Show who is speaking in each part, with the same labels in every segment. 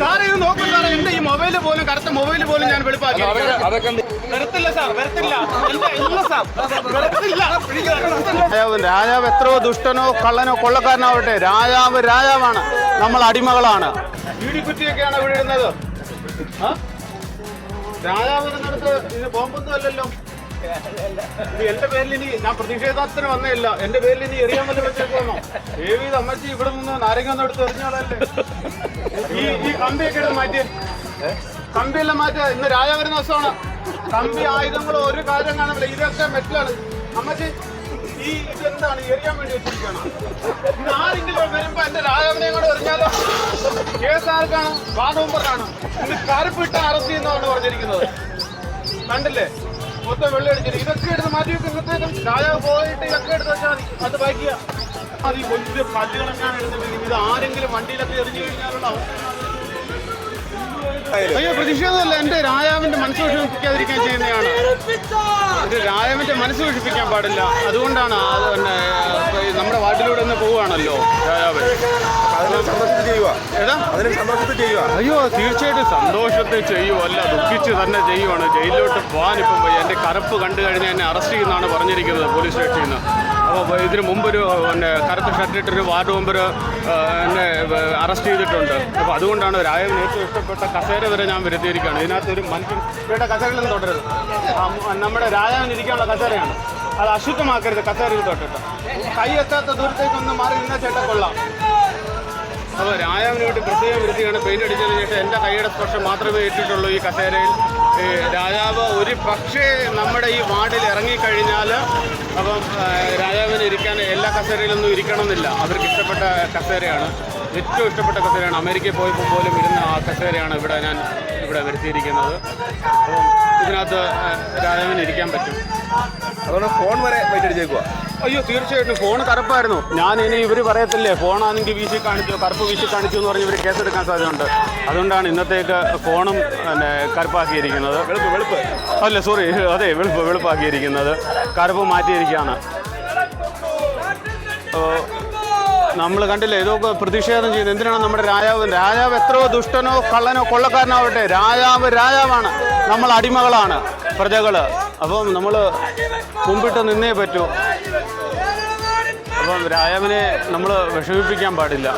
Speaker 1: സാറേ ഇത് നോക്കൂ സാറേ എന്റെ ഈ മൊബൈൽ പോലും കറുത്ത മൊബൈൽ പോലും ഞാൻ വെളുപ്പാക്കി.
Speaker 2: അതൊക്കെ അതൊക്കെ എന്ത്?
Speaker 1: വരത്തില്ല സാർ വരത്തില്ല എന്റെ ഇല്ല സാർ വരത്തില്ല
Speaker 3: രാജാവ് രാജാവ് എത്രയോ ദുഷ്ടനോ കള്ളനോ കൊള്ളക്കാരനാവട്ടെ. രാജാവ് രാജാവാണ്. നമ്മൾ അടിമകളാണ്. ഇടിക്കുറ്റിയൊക്കെയാണ് ഇവിടെ ഇടുന്നത്? രാജാവ് ഇരുന്നിടത്ത് ഇത് ബോംബൊന്നും അല്ലല്ലോ. ഇത് എന്റെ പേരിൽ ഇനി ഞാൻ പ്രതിഷേധത്തിന് വന്നേയില്ല. എന്റെ പേരിൽ ഇനി എറിയാൻ വല്ല വെച്ചേക്കോന്നോ വി അമ്മച്ചി ഇവിടെ നിന്ന് നാരങ്ങ ഒന്ന് എടുത്ത് എറിഞ്ഞോളല്ലേ ഈ ഈ കമ്പിയൊക്കെ എടുത്ത് മാറ്റി. കമ്പിയെല്ലാം മാറ്റിയ ഇന്ന് രാജ വരുന്ന ദിവസമാണ് കമ്പി ആയുധങ്ങൾ ഒരു കാര്യം കാണില്ല ഇതൊക്കെ മെറ്റലാണ്. അമ്മച്ചി ഈ ഇതെന്താണ്? എറിയാൻ വേണ്ടി വെച്ചിരിക്കണം ആരെങ്കിലും വരുമ്പോ എന്റെ രാജാവിനെ കൂടെ എറിഞ്ഞാലോ? കേസ് ആർക്കാണ്? വാദവുമ്പറാണ് ഇത് കറുപ്പിട്ട അറസ്റ്റ് ചെയ്യുന്നതാണ് പറഞ്ഞിരിക്കുന്നത്. കണ്ടില്ലേ? മൊത്തം വെള്ളം അടിച്ചിട്ട് ഇതൊക്കെ എടുത്ത് മാറ്റി വെക്കുമ്പോഴത്തേക്കും രാജാവ് പോയിട്ട് ഇതൊക്കെ എടുത്ത് വെച്ചാൽ മതി. അത് ബൈക്കുക അത് ഈ വലിയ കല്ലുകളെങ്ങാണ് എടുത്തിട്ടുണ്ടെങ്കിൽ ഇത് ആരെങ്കിലും വണ്ടിയിലൊക്കെ എറിഞ്ഞു കഴിഞ്ഞാലുള്ള അവസ്ഥ. അയ്യോ പ്രതിഷേധമല്ല എന്റെ രാജാവിന്റെ മനസ്സ് വിഷമിപ്പിക്കാതിരിക്കാൻ ചെയ്യുന്നതാണ് ഇത് രാജാവിന്റെ മനസ്സ് വിഷമിപ്പിക്കാൻ പാടില്ല. അതുകൊണ്ടാണ് പിന്നെ നമ്മുടെ വാർഡിലൂടെ ഒന്ന് പോവുകയാണല്ലോ രാജാവ് അയ്യോ തീർച്ചയായിട്ടും സന്തോഷത്തിൽ ചെയ്യുമല്ല ദുഃഖിച്ച് തന്നെ ചെയ്യുവാണ്. ജയിലിലോട്ട് പോകാൻ ഇപ്പം എന്റെ കറുപ്പ് കണ്ടു കഴിഞ്ഞാൽ എന്നെ അറസ്റ്റ് ചെയ്യുന്നതാണ് പറഞ്ഞിരിക്കുന്നത് പോലീസ് സ്റ്റേഷനിൽ നിന്ന്. അപ്പോൾ ഇതിനു മുമ്പൊരു പിന്നെ കറുത്ത ഷർട്ടിട്ടൊരു വാർഡ് മെമ്പർ എന്നെ അറസ്റ്റ് ചെയ്തിട്ടുണ്ട്. അപ്പോൾ അതുകൊണ്ടാണ് രായവിന് ഏറ്റവും ഇഷ്ടപ്പെട്ട കസേര വരെ ഞാൻ വരുത്തിയിരിക്കുകയാണ്. ഇതിനകത്ത് ഒരു മനുഷ്യൻ ഇവിടെ ആ, മ- നമ്മുടെ രാജാവിന് ഇരിക്കാനുള്ള കസേരയാണ്. അത് അശുദ്ധമാക്കരുത് കസേരയിൽ തൊട്ടിട്ട്. കൈ എത്താത്ത ദൂരത്തേക്കൊന്ന് മാറി നിന്ന ചേട്ട കൊള്ളാം. അപ്പോൾ രാജാവിന് വേണ്ടി പ്രത്യേക വൃത്തിയാണ് പെയിന്റ് അടിച്ചതിന് ശേഷം എന്റെ കൈയുടെ സ്പർശം മാത്രമേ ഏറ്റിട്ടുള്ളൂ ഈ കസേരയിൽ. രാജാവ് ഒരു പക്ഷേ നമ്മുടെ ഈ വാർഡിൽ ഇറങ്ങിക്കഴിഞ്ഞാൽ അപ്പം രാജാവിന് ഇരിക്കാൻ എല്ലാ കസേരയിലൊന്നും ഇരിക്കണമെന്നില്ല. അവർക്ക് ഇഷ്ടപ്പെട്ട കസേരയാണ്. ഏറ്റവും ഇഷ്ടപ്പെട്ട കസേരയാണ്. അമേരിക്കയിൽ പോയപ്പോൾ പോലും ഇരുന്ന ആ കസേരയാണ് ഇവിടെ ഞാൻ ഇവിടെ വരുത്തിയിരിക്കുന്നത്. അപ്പം ഇതിനകത്ത് രാജാവിന് ഇരിക്കാൻ പറ്റും.
Speaker 2: അതുകൊണ്ട് ഫോൺ വരെ വെയിറ്റ് അടിച്ചേക്കുക
Speaker 3: അയ്യോ തീർച്ചയായിട്ടും. ഫോൺ കറുപ്പായിരുന്നു. ഞാൻ ഇനി ഇവർ പറയത്തില്ലേ ഫോണാണെങ്കിൽ വീശി കാണിച്ചു കറുപ്പ് വീശി കാണിച്ചു എന്ന് പറഞ്ഞ് ഇവർ കേസെടുക്കാൻ സാധ്യതയുണ്ട്. അതുകൊണ്ടാണ് ഇന്നത്തേക്ക് ഫോണും പിന്നെ കറുപ്പാക്കിയിരിക്കുന്നത്.
Speaker 2: വെളുപ്പ് വെളുപ്പ്.
Speaker 3: അല്ല സോറി അതെ വെളുപ്പ് വെളുപ്പാക്കിയിരിക്കുന്നത്. കറുപ്പ് മാറ്റിയിരിക്കുകയാണ്. നമ്മൾ കണ്ടില്ലേ ഇതൊക്കെ പ്രതിഷേധം ചെയ്യുന്നത്. എന്തിനാണ് നമ്മുടെ രാജാവ്? രാജാവ് എത്രയോ ദുഷ്ടനോ കള്ളനോ കൊള്ളക്കാരനാവട്ടെ. രാജാവ് രാജാവാണ്. നമ്മൾ അടിമകളാണ് പ്രജകൾ അപ്പം നമ്മൾ മുമ്പിട്ട് നിന്നേ പറ്റൂ. അപ്പം രാജാവിനെ നമ്മൾ വിഷമിപ്പിക്കാൻ പാടില്ല.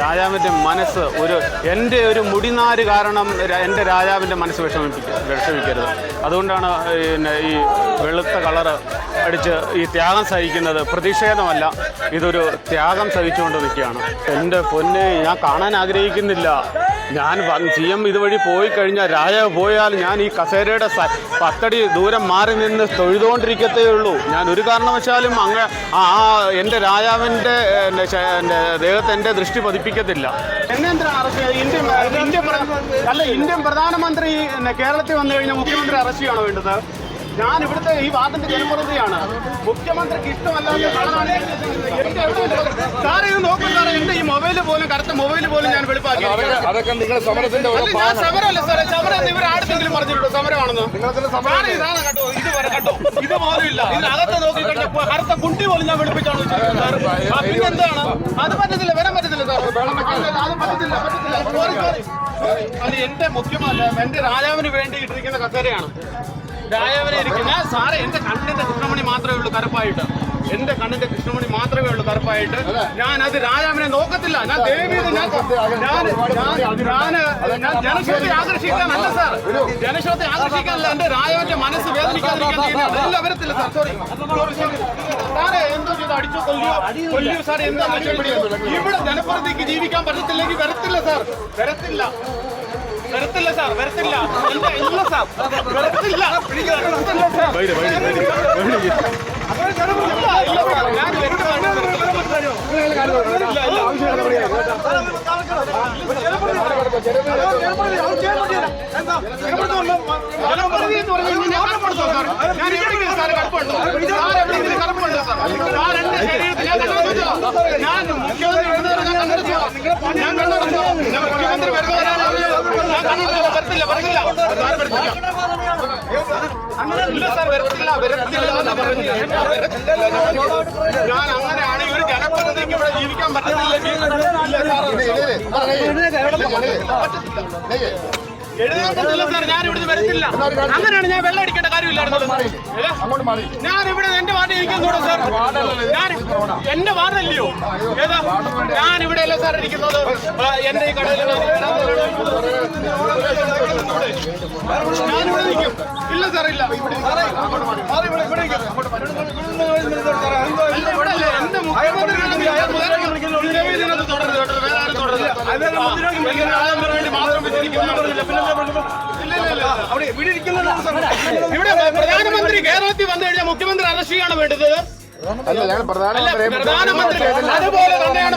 Speaker 3: രാജാവിന്റെ മനസ്സ് ഒരു എന്റെ ഒരു മുടിനാര് കാരണം എന്റെ രാജാവിന്റെ മനസ്സ് വിഷമിപ്പിക്ക വിഷമിക്കരുത്. അതുകൊണ്ടാണ് പിന്നെ ഈ വെളുത്ത കളറ് അടിച്ച് ഈ ത്യാഗം സഹിക്കുന്നത് പ്രതിഷേധമല്ല. ഇതൊരു ത്യാഗം സഹിച്ചുകൊണ്ട് നിൽക്കുകയാണ്. എന്റെ പൊന്നെ ഞാൻ കാണാൻ ആഗ്രഹിക്കുന്നില്ല. ഞാൻ സി എം ഇതുവഴി പോയി കഴിഞ്ഞാൽ രാജാവ് പോയാൽ ഞാൻ ഈ കസേരയുടെ പത്തടി ദൂരം മാറി നിന്ന് തൊഴുതുകൊണ്ടിരിക്കത്തേ ഉള്ളൂ ഞാൻ ഒരു കാരണവശാലും അങ്ങ് ആ എന്റെ രാജാവിന്റെ എന്റെ ദേഹത്തെ എന്റെ ദൃഷ്ടി പതിപ്പിക്കത്തില്ല. അല്ല ഇന്ത്യൻ പ്രധാനമന്ത്രി കേരളത്തിൽ വന്നു കഴിഞ്ഞാൽ മുഖ്യമന്ത്രി അറസ്റ്റ് ചെയ്യണോ വേണ്ടത്? ഞാൻ ഇവിടുത്തെ ഈ വാർഡിന്റെ ജനപ്രതിയാണ് മുഖ്യമന്ത്രിക്ക് ഇഷ്ടമല്ലാത്ത ആളാണ് എന്റെ എവിടെ- സാറേ ഇത് നോക്കൂ സാറേ എന്റെ ഈ മൊബൈൽ പോലും കറുത്ത മൊബൈൽ പോലും ഞാൻ വെളുപ്പാക്കി.
Speaker 2: അതൊക്കെ നിങ്ങൾ സമരത്തിന്റെ
Speaker 3: സമരമല്ല സാറേ സമരം ഇവർ ആരെങ്കിലും പറഞ്ഞിട്ടുണ്ടോ? സമരമാണെന്ന്? സാറേ
Speaker 2: സമരം
Speaker 3: ഇതാണ് കേട്ടോ ഇത് വരെ കേട്ടോ ഇത് പോലും ഇല്ല ഇതിനകത്ത് നോക്കി കണ്ടപ്പോ കറുത്ത കുണ്ടി പോലും ഞാൻ വെളുപ്പിച്ചാണ് പിന്നെന്താണ് അത് പറ്റത്തില്ല വരാൻ പറ്റത്തില്ല സാർ അത് പറ്റത്തില്ല. പറ്റത്തില്ല സോറി സോറി അത് എന്റെ മുഖ്യമല്ല എന്റെ രാജാവിന് വേണ്ടി ഇട്ടിരിക്കുന്ന കസേരയാണ്. രാജാവിനെ ഇരിക്കുന്ന സാറേ എന്റെ കണ്ണിന്റെ കൃഷ്ണമണി മാത്രമേ ഉള്ളൂ കറുപ്പായിട്ട്. എന്റെ കണ്ണിന്റെ കൃഷ്ണമണി മാത്രമേ ഉള്ളൂ കറുപ്പായിട്ട് ഞാൻ അത് രാജാവിനെ നോക്കത്തില്ല. ഞാൻ ദേവിയത് ഞാൻ ഞാൻ ജനശ്രദ്ധ ആകർഷിക്കാനല്ല സാർ. ജനശ്രദ്ധ ആകർഷിക്കാനല്ല എന്റെ രാജാവിന്റെ മനസ്സ് വേദനിക്കാതിരിക്കാൻ വരത്തില്ല സാർ. സോറി സാറേ എന്തോ ചെയ്ത്? അടിച്ചു കൊല്ലിയോ കൊല്ലിയോ സാർ എന്താ ഇവിടെ ജനപ്രതിക്ക് ജീവിക്കാൻ പറ്റത്തില്ലെങ്കിൽ വരത്തില്ല സാർ. വരത്തില്ല. വരത്തില്ല സാർ. വരത്തില്ല. ഇല്ല സാർ. വരത്തില്ല. വരത്തില്ല സാർ. ഞാൻ കണ്ടുപിടിച്ചോ? വരത്തില്ല, വരത്തില്ല. വരത്തില്ല. ഇല്ല സാർ വരത്തില്ല വരത്തില്ല എന്നാ പറഞ്ഞത്. ഞാൻ അങ്ങനെയാണ് ഒരു ജനപ്രതിനിധിക്ക് ഇവിടെ ജീവിക്കാൻ പറ്റത്തില്ല ഞാൻ അങ്ങനെയാണ് ഞാൻ വെള്ളം അടിക്കേണ്ട കാര്യമില്ലായിരുന്നു? ഞാൻ ഇവിടെ എന്റെ വാർഡ് ഇരിക്കുന്നുണ്ടോ സാർ ഞാൻ എന്റെ വാർഡല്ലയോ ഞാൻ ഇവിടെ അല്ല സാർ ഇരിക്കുന്നത് എന്റെ ഈ കടയിൽ ഞാൻ ഇവിടെ നിൽക്കും ഇല്ല സാർ ഇല്ല എന്റെ മുഖ്യമന്ത്രി തുടരുത് വേറെ ആരും തുടരുത്. ഇവിടെ പ്രധാനമന്ത്രി കേരളത്തിൽ വന്നു കഴിഞ്ഞാൽ മുഖ്യമന്ത്രി അറസ്റ്റ് ചെയ്യാണ് വേണ്ടത്.
Speaker 2: അല്ല ഞങ്ങൾ പ്രധാനമന്ത്രി
Speaker 3: പ്രധാനമന്ത്രി അതുപോലെ തന്നെയാണ്